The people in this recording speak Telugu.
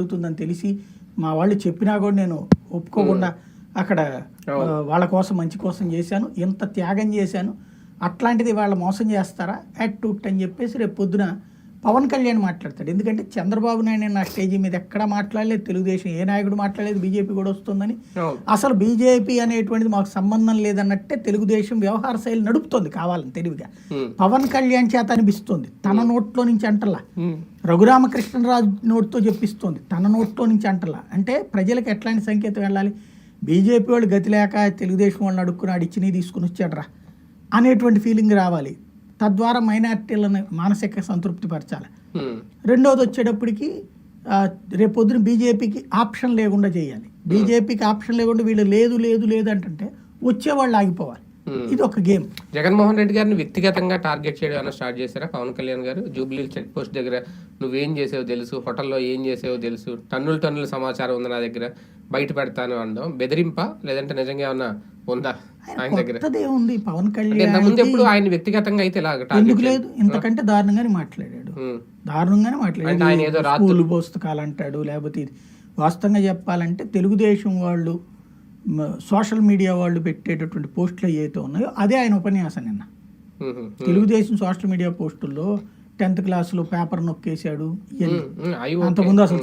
జరుగుతుందని తెలిసి మా వాళ్ళు చెప్పినా కూడా నేను ఒప్పుకోకుండా అక్కడ వాళ్ళ కోసం మంచి కోసం చేశాను. ఎంత త్యాగం చేశాను. అట్లాంటిది వాళ్ళ మోసం చేస్తారా? యాట్ టుట్ అని చెప్పేసి రేపు పొద్దున పవన్ కళ్యాణ్ మాట్లాడతాడు. ఎందుకంటే చంద్రబాబు నాయుడు నా స్టేజీ మీద ఎక్కడ మాట్లాడలేదు. తెలుగుదేశం ఏ నాయకుడు మాట్లాడలేదు. బీజేపీ కూడా వస్తుందని. అసలు బీజేపీ అనేటువంటిది మాకు సంబంధం లేదన్నట్టే తెలుగుదేశం వ్యవహార శైలి నడుపుతోంది కావాలని తెలివిగా. పవన్ కళ్యాణ్ చేత అనిపిస్తుంది. తన నోట్లో నుంచి అంటలా. రఘురామకృష్ణరాజు నోటితో చెప్పిస్తోంది. తన నోట్లో నుంచి అంటలా. అంటే ప్రజలకు ఎట్లాంటి సంకేతం వెళ్ళాలి? బీజేపీ వాళ్ళు గతి లేక తెలుగుదేశం వాళ్ళని అడుక్కున్నాడు ఇచ్చినవి తీసుకుని వచ్చాడరా అనేటువంటి ఫీలింగ్ రావాలి. తద్వారా మైనార్టీలను మానసిక సంతృప్తి పరచాలి. రెండోది వచ్చేటప్పటికి ఆ, రేపు పొద్దున బీజేపీకి ఆప్షన్ లేకుండా చేయాలి. బీజేపీకి ఆప్షన్ లేకుండా వీళ్ళు లేదు లేదు లేదు అంటే వచ్చేవాళ్ళు ఆగిపోవాలి. ఇది ఒక గేమ్. జగన్మోహన్ రెడ్డి గారిని వ్యక్తిగతంగా టార్గెట్ చేయడం స్టార్ట్ చేశారా? పవన్ కళ్యాణ్ గారు జూబ్లీ చెక్ పోస్ట్ దగ్గర నువ్వేం చేసావో తెలుసు హోటల్లో ఏం చేసావో తెలుసు టన్నుల టన్నుల సమాచారం ఉంది నా దగ్గర బయట పెడతాను అనడం బెదిరింపా? లేదంటే నిజంగా ఏమన్నా ఉందా ఆయన దగ్గర? ఉంది పవన్ కళ్యాణ్ ఎప్పుడు ఆయన వ్యక్తిగతంగా అయితే ఇలా టార్గెట్ ఎందుకు లేదు? ఇంతకంటే దారుణంగానే మాట్లాడాడు. ఉమ్. దారుణంగానే అంటే ఆయన ఏదో మాట్లాడాడు స్కూల్ పుస్తకాలు అంటాడు లేకపోతే ఇది వాస్తవంగా చెప్పాలంటే తెలుగుదేశం వాళ్ళు సోషల్ మీడియా వాళ్ళు పెట్టేటటువంటి పోస్టులు ఏవైతే ఉన్నాయో అదే ఆయన ఉపన్యాసం నిన్న. తెలుగుదేశం సోషల్ మీడియా పోస్టుల్లో టెన్త్ క్లాస్లో పేపర్ నొక్కేశాడు అంతకుముందు అసలు